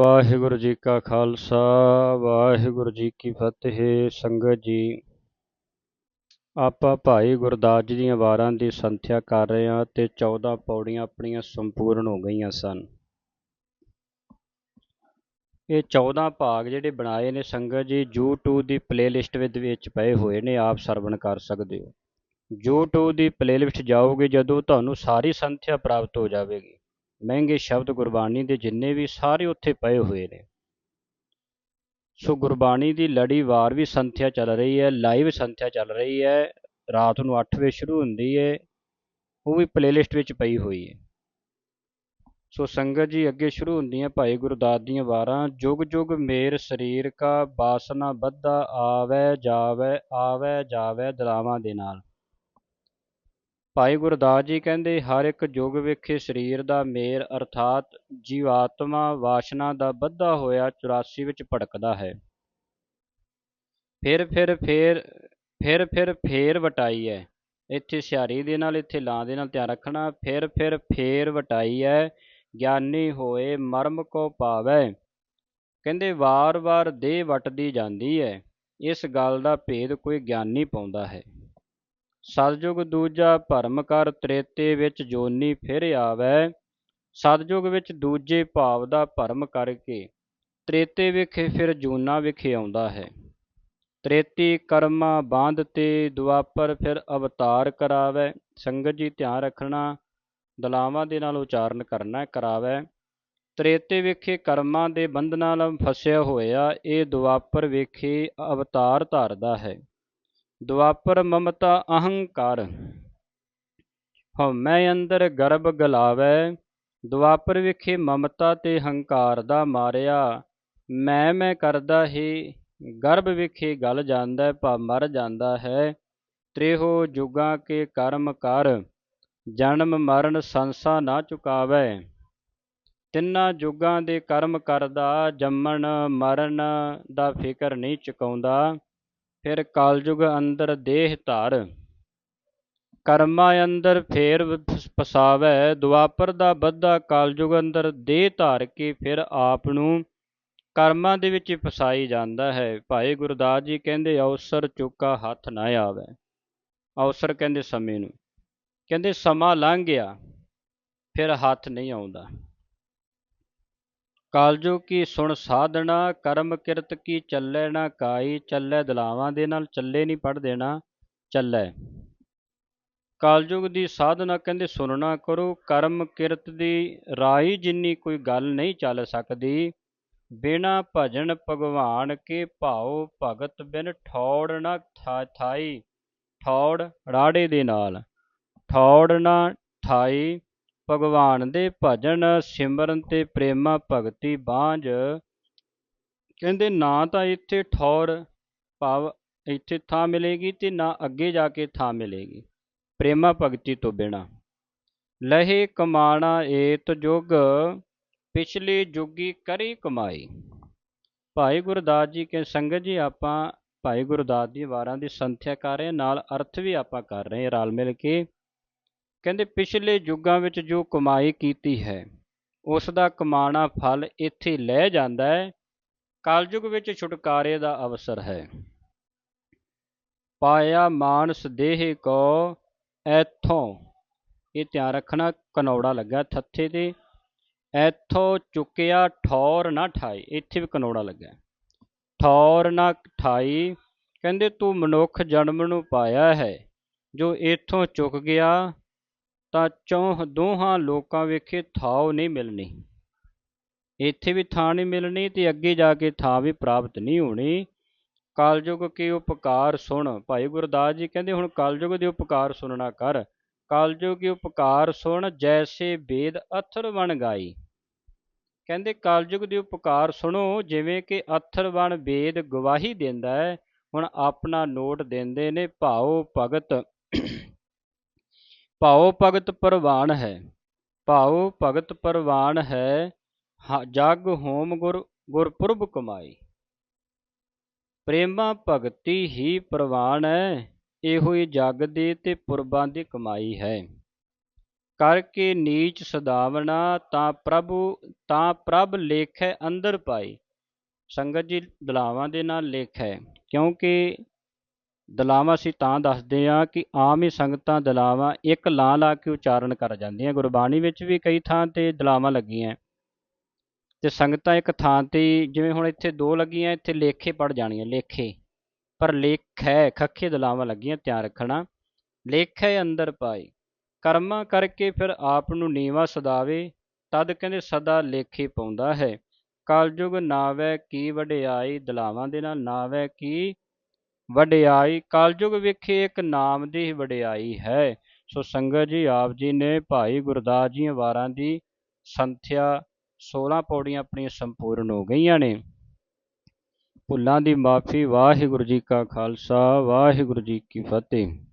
ਵਾਹਿਗੁਰੂ ਜੀ ਕਾ ਖਾਲਸਾ, ਵਾਹਿਗੁਰੂ ਜੀ ਕੀ ਫਤਿਹ। ਸੰਗਤ ਜੀ, ਆਪਾਂ ਭਾਈ ਗੁਰਦਾਸ ਜੀ ਦੀਆਂ ਵਾਰਾਂ ਦੀ ਸੰਥਿਆ ਕਰ ਰਹੇ ਹਾਂ ਤੇ 14 ਪੌੜੀਆਂ ਆਪਣੀਆਂ ਸੰਪੂਰਨ ਹੋ ਗਈਆਂ ਸਨ। ਇਹ 14 ਭਾਗ ਜਿਹੜੇ ਬਣਾਏ ਨੇ ਸੰਗਤ ਜੀ, YouTube ਦੀ ਪਲੇਲਿਸਟ ਵਿੱਚ ਪਏ ਹੋਏ ਨੇ, ਆਪ ਸਰਵਣ ਕਰ ਸਕਦੇ ਹੋ। YouTube ਦੀ ਪਲੇਲਿਸਟ ਜਾਓਗੇ, ਜਦੋਂ ਤੁਹਾਨੂੰ ਸਾਰੀ ਸੰਥਿਆ ਪ੍ਰਾਪਤ ਹੋ ਜਾਵੇਗੀ। ਮਹਿੰਗੇ ਸ਼ਬਦ ਗੁਰਬਾਣੀ ਦੇ ਜਿੰਨੇ ਵੀ ਸਾਰੇ ਉੱਥੇ ਪਏ ਹੋਏ ਨੇ। ਸੋ ਗੁਰਬਾਣੀ ਦੀ ਲੜੀ ਵਾਰ ਵੀ ਸੰਥਿਆ ਚੱਲ ਰਹੀ ਹੈ, ਲਾਈਵ ਸੰਥਿਆ ਚੱਲ ਰਹੀ ਹੈ, ਰਾਤ ਨੂੰ 8 ਵਜੇ ਸ਼ੁਰੂ ਹੁੰਦੀ ਹੈ, ਉਹ ਵੀ ਪਲੇਲਿਸਟ ਵਿੱਚ ਪਈ ਹੋਈ ਹੈ। ਸੋ ਸੰਗਤ ਜੀ ਅੱਗੇ ਸ਼ੁਰੂ ਹੁੰਦੀਆਂ ਭਾਈ ਗੁਰਦਾਸ ਦੀਆਂ ਵਾਰਾਂ, ਜੁਗ ਜੁਗ ਮੇਰ ਸਰੀਰ ਕਾ ਬਾਸਨਾ ਬੱਧਾ ਆਵੇ ਜਾਵੇ ਆਵੇ ਜਾਵੇ ਦਲਾਵਾਂ ਦੇ ਨਾਲ। ਭਾਈ ਗੁਰਦਾਸ ਜੀ ਕਹਿੰਦੇ, ਹਰ ਇੱਕ ਯੁੱਗ ਵਿਖੇ ਸਰੀਰ ਦਾ ਮੇਰ ਅਰਥਾਤ ਜੀਵਾਤਮਾ ਵਾਸ਼ਨਾ ਦਾ ਬੱਧਾ ਹੋਇਆ 84 ਵਿੱਚ ਭੜਕਦਾ ਹੈ। ਫਿਰ ਫਿਰ, ਫੇਰ, ਫਿਰ ਫਿਰ, ਫੇਰ ਵਟਾਈ ਹੈ। ਇੱਥੇ ਸਿਆਰੀ ਦੇ ਨਾਲ, ਇੱਥੇ ਲਾਂ ਦੇ ਨਾਲ ਧਿਆਨ ਰੱਖਣਾ। ਫਿਰ ਫਿਰ, ਫੇਰ ਵਟਾਈ ਹੈ। ਗਿਆਨੀ ਹੋਏ, ਮਰਮ ਕੋ ਪਾਵੇ ਕਹਿੰਦੇ, ਵਾਰ-ਵਾਰ ਦੇਹ ਵਟਦੀ ਜਾਂਦੀ ਹੈ। ਇਸ ਗੱਲ ਦਾ ਭੇਦ ਕੋਈ ਗਿਆਨੀ ਪਾਉਂਦਾ ਹੈ। ਸਤਜੁਗ ਦੂਜਾ ਭਰਮ ਕਰ ਤ੍ਰੇਤੇ ਵਿੱਚ ਜੋਨੀ ਫਿਰ ਆਵੈ। ਸਤਜੁਗ ਵਿੱਚ ਦੂਜੇ ਭਾਵ ਦਾ ਭਰਮ ਕਰਕੇ ਤ੍ਰੇਤੇ ਵਿਖੇ ਫਿਰ ਜੂਨਾ ਵਿਖੇ ਆਉਂਦਾ ਹੈ। ਤ੍ਰੇਤੀ ਕਰਮਾ ਬਾਂਧ ਤੇ ਦੁਆਪਰ ਫਿਰ ਅਵਤਾਰ ਕਰਾਵੇ। ਸੰਗਤ ਜੀ ਧਿਆਨ ਰੱਖਣਾ, ਦਲਾਵਾਂ ਦੇ ਨਾਲ ਉਚਾਰਨ ਕਰਨਾ ਕਰਾਵੇ। ਤ੍ਰੇਤੇ ਵਿਖੇ ਕਰਮਾਂ ਦੇ ਬੰਧਨਾਂ ਨਾਲ ਫਸਿਆ ਹੋਇਆ ਇਹ ਦੁਆਪਰ ਵਿਖੇ ਅਵਤਾਰ ਧਾਰਦਾ ਹੈ। ਦੁਆਪਰ ਮਮਤਾ ਅਹੰਕਾਰ। ਹਉਮੈ ਅੰਦਰ ਗਰਭ ਗਲਾਵੈ, ਦੁਆਪਰ ਵਿਖੇ ਮਮਤਾ ਤੇ ਹੰਕਾਰ ਦਾ ਮਾਰਿਆ। ਮੈਂ ਮੈਂ ਕਰਦਾ ਹੀ, ਗਰਭ ਵਿਖੇ ਗਲ ਜਾਂਦਾ ਭਾ ਮਰ ਜਾਂਦਾ ਹੈ। ਤ੍ਰਿਹੋ ਜੁਗਾਂ ਕੇ ਕਰਮ ਕਰ, ਜਨਮ ਮਰਨ ਸੰਸਾ ਨਾ ਚੁਕਾਵੇ। ਤਿੰਨਾਂ ਜੁਗਾਂ ਦੇ ਕਰਮ ਕਰਦਾ, ਜੰਮਣ ਮਰਨ ਦਾ ਫਿਕਰ ਨਹੀਂ ਚੁਕਾਉਂਦਾ। ਫਿਰ ਕਲਯੁਗ ਅੰਦਰ ਦੇਹ ਧਾਰ। ਕਰਮਾਂ ਅੰਦਰ ਫੇਰ ਫਸਾਵੇ ਦੁਆਪਰ ਦਾ ਬੱਧਾ ਕਲਯੁਗ ਅੰਦਰ ਦੇਹ ਧਾਰ ਕੇ ਫਿਰ ਆਪ ਨੂੰ ਕਰਮਾਂ ਦੇ ਵਿੱਚ ਫਸਾਈ ਜਾਂਦਾ ਹੈ। ਭਾਈ ਗੁਰਦਾਸ ਜੀ ਕਹਿੰਦੇ, ਅਵਸਰ ਚੁੱਕਾ ਹੱਥ ਨਾ ਆਵੇ। ਅਵਸਰ ਕਹਿੰਦੇ, ਸਮੇਂ ਨੂੰ। ਕਹਿੰਦੇ, ਸਮਾਂ ਲੰਘ ਗਿਆ, ਫਿਰ ਹੱਥ ਨਹੀਂ ਆਉਂਦਾ। ਕਾਲਜੋ ਕੀ ਸੁਣ ਸਾਧਣਾ ਕਰਮ ਕਿਰਤ ਕੀ ਚੱਲੇ ਨਾ ਕਾਈ, ਚੱਲੇ ਦਲਾਵਾਂ ਦੇ ਨਾਲ ਚੱਲੇ ਨਹੀਂ ਪੜ ਦੇਣਾ, ਚੱਲੇ। ਕਾਲਯੁਗ ਦੀ ਸਾਧਨਾ ਕਹਿੰਦੇ ਸੁਣਨਾ ਕਰੋ, ਕਰਮ ਕਿਰਤ ਦੀ ਰਾਈ ਜਿੰਨੀ ਕੋਈ ਗੱਲ ਨਹੀਂ ਚੱਲ ਸਕਦੀ, ਬਿਨਾ ਭਜਨ ਭਗਵਾਨ ਕੇ ਭਾਉ ਭਗਤ ਬਿਨ ਠੌੜ ਨਾ ਥਾਈ, ਠੌੜ ਰਾੜੇ ਦੇ ਨਾਲ, ਠੌੜ ਨਾ ਠਾਈ ਭਗਵਾਨ ਦੇ ਭਜਨ, ਸਿਮਰਨ ਤੇ ਪ੍ਰੇਮਾ ਭਗਤੀ ਬਾਝ। ਕਹਿੰਦੇ, ਨਾ ਤਾਂ ਇੱਥੇ ਠੌਰ ਭਾਵ ਇੱਥੇ ਥਾਂ ਮਿਲੇਗੀ ਤੇ ਨਾ ਅੱਗੇ ਜਾ ਕੇ ਥਾਂ ਮਿਲੇਗੀ, ਪ੍ਰੇਮਾ ਭਗਤੀ ਤੋਂ ਬਿਨਾ। ਲਹੇ ਕਮਾਣਾ ਏਤ ਜੁਗ, ਪਿਛਲੇ ਜੁਗੀ ਕਰੀ ਕਮਾਈ। ਭਾਈ ਗੁਰਦਾਸ ਜੀ ਕੇ ਸੰਗਤ ਜੀ, ਆਪਾਂ ਭਾਈ ਗੁਰਦਾਸ ਦੀ ਵਾਰਾਂ ਦੀ ਸੰਥਿਆ ਕਰ ਰਹੇ ਨਾਲ ਅਰਥ ਵੀ ਆਪਾਂ ਕਰ ਰਹੇ ਹਾਂ ਰਲ ਮਿਲ ਕੇ। ਕਹਿੰਦੇ ਪਿਛਲੇ ਯੁੱਗਾਂ ਵਿੱਚ ਜੋ ਕਮਾਈ ਕੀਤੀ ਹੈ ਉਸ ਦਾ ਕਮਾਣਾ ਫਲ ਇੱਥੇ ਲੈ ਜਾਂਦਾ ਹੈ। ਕਲਯੁਗ ਵਿੱਚ ਛੁਟਕਾਰੇ ਦਾ ਅਵਸਰ ਹੈ। ਪਾਇਆ ਮਾਨਸ ਦੇਹ ਕੋ ਐਥੋਂ। ਇਹ ਧਿਆਨ ਰੱਖਣਾ, ਕਨੌੜਾ ਲੱਗਾ ਥੱਥੇ ਤੇ। ਐਥੋਂ ਚੁੱਕਿਆ ਠੌਰ ਨਾ ਠਾਈ, ਇੱਥੇ ਵੀ ਕਨੌੜਾ ਲੱਗਾ। ਠੌਰ ਨਾ ਠਾਈ, ਕਹਿੰਦੇ ਤੂੰ ਮਨੁੱਖ ਜਨਮ ਨੂੰ ਪਾਇਆ ਹੈ, ਜੋ ਇੱਥੋਂ ਚੁੱਕ ਗਿਆ ਤਾਂ ਚੌਹ ਦੋਹਾਂ ਲੋਕਾਂ ਵੇਖੇ ਥਾਉ ਨਹੀਂ ਮਿਲਣੀ। ਇੱਥੇ ਵੀ ਥਾਂ ਨਹੀਂ ਮਿਲਣੀ ਤੇ ਅੱਗੇ ਜਾ ਕੇ ਥਾਂ ਵੀ ਪ੍ਰਾਪਤ ਨਹੀਂ ਹੋਣੀ। ਕਲਯੁਗ ਕੇ ਉਪਕਾਰ ਸੁਣ। ਭਾਈ ਗੁਰਦਾਸ ਜੀ ਕਹਿੰਦੇ ਹੁਣ ਕਲਯੁਗ ਦੇ ਉਪਕਾਰ ਸੁਣਨਾ ਕਰ। ਕਲਯੁਗ ਕੇ ਉਪਕਾਰ ਸੁਣ ਜੈਸੇ ਵੇਦ ਅਥਰ ਬਣ ਗਾਈ। ਕਹਿੰਦੇ ਕਲਯੁਗ ਦੇ ਉਪਕਾਰ ਸੁਣੋ ਜਿਵੇਂ ਕਿ ਅਥਰ ਬਣ ਵੇਦ ਗਵਾਹੀ ਦਿੰਦਾ ਹੈ। ਹੁਣ ਆਪਣਾ ਨੋਟ ਦਿੰਦੇ ਨੇ ਭਾਉ ਭਗਤ ਭਾਉ ਭਗਤ ਪ੍ਰਵਾਨ ਹੈ, ਭਾਉ ਭਗਤ ਪ੍ਰਵਾਨ ਹੈ ਜਗ ਹੋਮ ਗੁਰ, ਗੁਰਪੁਰਬ ਕਮਾਈ। ਪ੍ਰੇਮਾ ਭਗਤੀ ਹੀ ਪ੍ਰਵਾਨ ਹੈ, ਇਹੋ ਹੀ ਜਗ ਦੇ ਤੇ ਪੁਰਬਾਂ ਦੀ ਕਮਾਈ ਹੈ। ਕਰਕੇ ਨੀਚ ਸਦਾਵਣਾ ਤਾਂ ਪ੍ਰਭੂ, ਤਾਂ ਪ੍ਰਭ ਲੇਖੈ ਅੰਦਰ ਪਾਈ। ਸੰਗਤ ਜੀ, ਦਲਾਵਾਂ ਦੇ ਨਾਲ ਲੇਖ ਹੈ ਕਿਉਂਕਿ ਦਲਾਵਾਂ ਅਸੀਂ ਤਾਂ ਦੱਸਦੇ ਆ ਕਿ ਆਮ ਹੀ ਸੰਗਤਾਂ ਦਲਾਵਾਂ ਇੱਕ ਲਾ ਲਾ ਕੇ ਉਚਾਰਨ ਕਰ ਜਾਂਦੀਆਂ। ਗੁਰਬਾਣੀ ਵਿੱਚ ਵੀ ਕਈ ਥਾਂ ਤੇ ਦਲਾਵਾਂ ਲੱਗੀਆਂ। ਤੇ ਸੰਗਤਾਂ ਇੱਕ ਥਾਂ ਤੇ ਜਿਵੇਂ ਹੁਣ ਇੱਥੇ ਦੋ ਲੱਗੀਆਂ, ਇੱਥੇ ਲੇਖੇ ਪੜ ਜਾਣੀਆਂ, ਲੇਖੇ। ਪਰ ਲੇਖ ਹੈ ਖੱਖੇ ਦਲਾਵਾਂ ਲੱਗੀਆਂ, ਧਿਆਨ ਰੱਖਣਾ। ਲੇਖ ਹੈ ਅੰਦਰ ਪਾਈ ਕਰਮਾਂ ਕਰਕੇ ਫਿਰ ਆਪ ਨੂੰ ਨੀਵਾ ਸਦਾਵੇ, ਤਦ ਕਹਿੰਦੇ ਸਦਾ ਲੇਖੇ ਪਾਉਂਦਾ ਹੈ। ਕਲਯੁਗ ਨਾਵੇ ਕੀ ਵਡਿਆਈ, ਦਲਾਵਾਂ ਦੇ ਨਾਲ ਨਾਵੇ ਕੀ ਵਡਿਆਈ, ਕਲਯੁਗ ਵਿਖੇ ਇੱਕ ਨਾਮ ਦੀ ਵਡਿਆਈ ਹੈ। ਸੋ ਸੰਗਤ ਜੀ, ਆਪ ਜੀ ਨੇ ਭਾਈ ਗੁਰਦਾਸ ਜੀ ਵਾਰਾਂ ਦੀ ਸੰਥਿਆ 16 ਪੌੜੀਆਂ ਆਪਣੀਆਂ ਸੰਪੂਰਨ ਹੋ ਗਈਆਂ ਨੇ। ਭੁੱਲਾਂ ਦੀ ਮਾਫੀ, ਵਾਹਿਗੁਰੂ ਜੀ ਕਾ ਖਾਲਸਾ, ਵਾਹਿਗੁਰੂ ਜੀ ਕੀ ਫਤਿਹ।